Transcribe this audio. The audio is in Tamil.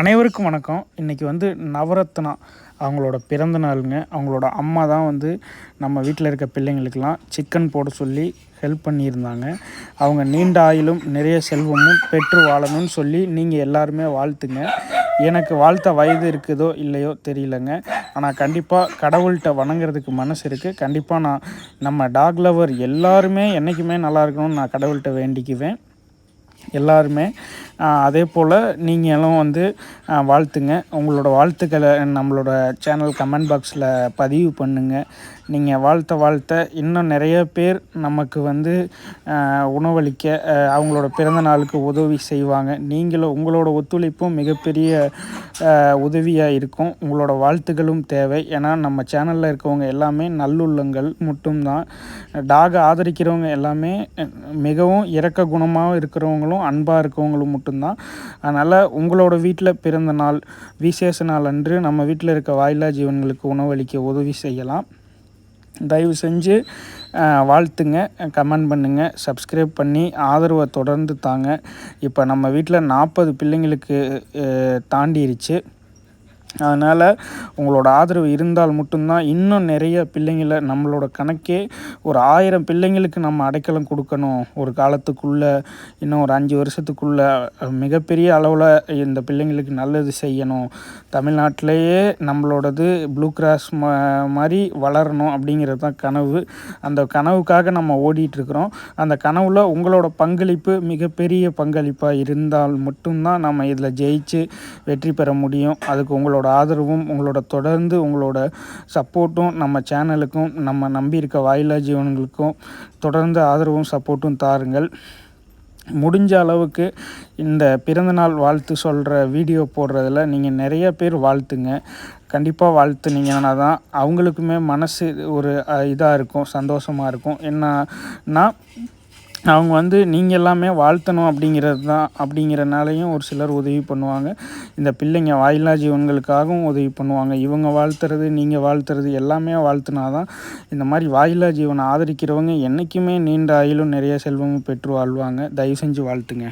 அனைவருக்கும் வணக்கம். இன்றைக்கி வந்து நவரத்னா அவங்களோட பிறந்த நாளுங்க. அவங்களோட அம்மா தான் வந்து நம்ம வீட்டில் இருக்க பிள்ளைங்களுக்கெல்லாம் சிக்கன் போட சொல்லி ஹெல்ப் பண்ணியிருந்தாங்க. அவங்க நீண்ட ஆயிலும் நிறைய செல்வமும் பெற்று வாழணும்னு சொல்லி நீங்கள் எல்லாருமே வாழ்த்துங்க. எனக்கு வாழ்த்த வயது இருக்குதோ இல்லையோ தெரியலங்க. ஆனால் கண்டிப்பாக கடவுள்கிட்ட வணங்குறதுக்கு மனசு இருக்குது கண்டிப்பாக நான் நம்ம டாக் லவர் எல்லாருமே என்றைக்குமே நல்லா இருக்கணும்னு நான் கடவுள்கிட்ட வேண்டிக்குவேன். எல்லாருமே அதே போல் நீங்களும் வந்து வாழ்த்துங்க. உங்களோட வாழ்த்துக்களை நம்மளோட சேனல் கமெண்ட் பாக்ஸில் பதிவு பண்ணுங்கள் நீங்கள் வாழ்த்த வாழ்த்த இன்னும் நிறைய பேர் நமக்கு வந்து உணவளிக்க அவங்களோட பிறந்த நாளுக்கு உதவி செய்வாங்க. நீங்களும் உங்களோட ஒத்துழைப்பும் மிகப்பெரிய உதவியாக இருக்கும். உங்களோட வாழ்த்துக்களும் தேவை. ஏன்னா நம்ம சேனலில் இருக்கவங்க எல்லாமே நல்லுள்ளங்கள் மட்டும்தான். டாகை ஆதரிக்கிறவங்க எல்லாமே மிகவும் இறக்க குணமாக இருக்கிறவங்களும் அன்பாக இருக்கவங்களும் மட்டும்தான். அதனால் உங்களோட வீட்டில் பிறந்த நாள் விசேஷ நாள் அன்று நம்ம வீட்டில் இருக்க வாயிலா ஜீவன்களுக்கு உணவளிக்க உதவி செய்யலாம். தயவு செஞ்சு வாழ்த்துங்க கமெண்ட் பண்ணுங்கள் சப்ஸ்கிரைப் பண்ணி ஆதரவை தொடர்ந்து தாங்க. இப்போ நம்ம வீட்டில் நாற்பது பிள்ளைங்களுக்கு தாண்டிருச்சு. அதனால் உங்களோட ஆதரவு இருந்தால் மட்டும்தான் இன்னும் நிறைய பிள்ளைங்களை நம்மளோட கணக்கே ஒரு ஆயிரம் பிள்ளைங்களுக்கு நம்ம அடைக்கலம் கொடுக்கணும். ஒரு காலத்துக்குள்ளே இன்னும் ஒரு அஞ்சு வருஷத்துக்குள்ளே மிகப்பெரிய அளவில் இந்த பிள்ளைங்களுக்கு நல்லது செய்யணும். தமிழ்நாட்டிலேயே நம்மளோடது ப்ளூ கிராஸ் மா மாதிரி வளரணும் அப்படிங்கிறது தான் கனவு. அந்த கனவுக்காக நம்ம ஓடிட்டுருக்குறோம் அந்த கனவில் உங்களோட பங்களிப்பு மிகப்பெரிய பங்களிப்பாக இருந்தால் மட்டும்தான் நம்ம இதில் ஜெயிச்சு வெற்றி பெற முடியும். அதுக்கு உங்களோட உங்களோட ஆதரவும் உங்களோட தொடர்ந்து உங்களோட சப்போர்ட்டும் நம்ம சேனலுக்கும் நம்ம நம்பி இருக்க வாயிலா ஜீவன்களுக்கும் தொடர்ந்து ஆதரவும் சப்போர்ட்டும் தாருங்கள். முடிஞ்ச அளவுக்கு இந்த பிறந்தநாள் வாழ்த்து சொல்கிற வீடியோ போடுறதில் நீங்கள் நிறைய பேர் வாழ்த்துங்க. கண்டிப்பாக வாழ்த்துனீங்கன்னா தான் அவங்களுக்குமே மனசு ஒரு இதாக இருக்கும் சந்தோஷமாக இருக்கும். என்னன்னா அவங்க வந்து நீங்கள் எல்லாமே வாழ்த்தணும் அப்படிங்கிறது தான் அப்படிங்கிறனாலையும் ஒரு சிலர் உதவி பண்ணுவாங்க. இந்த பிள்ளைங்க வாயிலா ஜீவன்களுக்காகவும் உதவி பண்ணுவாங்க. இவங்க வாழ்த்துறது நீங்கள் வாழ்த்துறது எல்லாமே வாழ்த்துனா தான் இந்த மாதிரி வாயிலா ஜீவனை ஆதரிக்கிறவங்க என்றைக்குமே நீண்ட ஆயிலும் நிறைய செல்வமும் பெற்று வாழ்வாங்க. தயவு செஞ்சு வாழ்த்துங்க.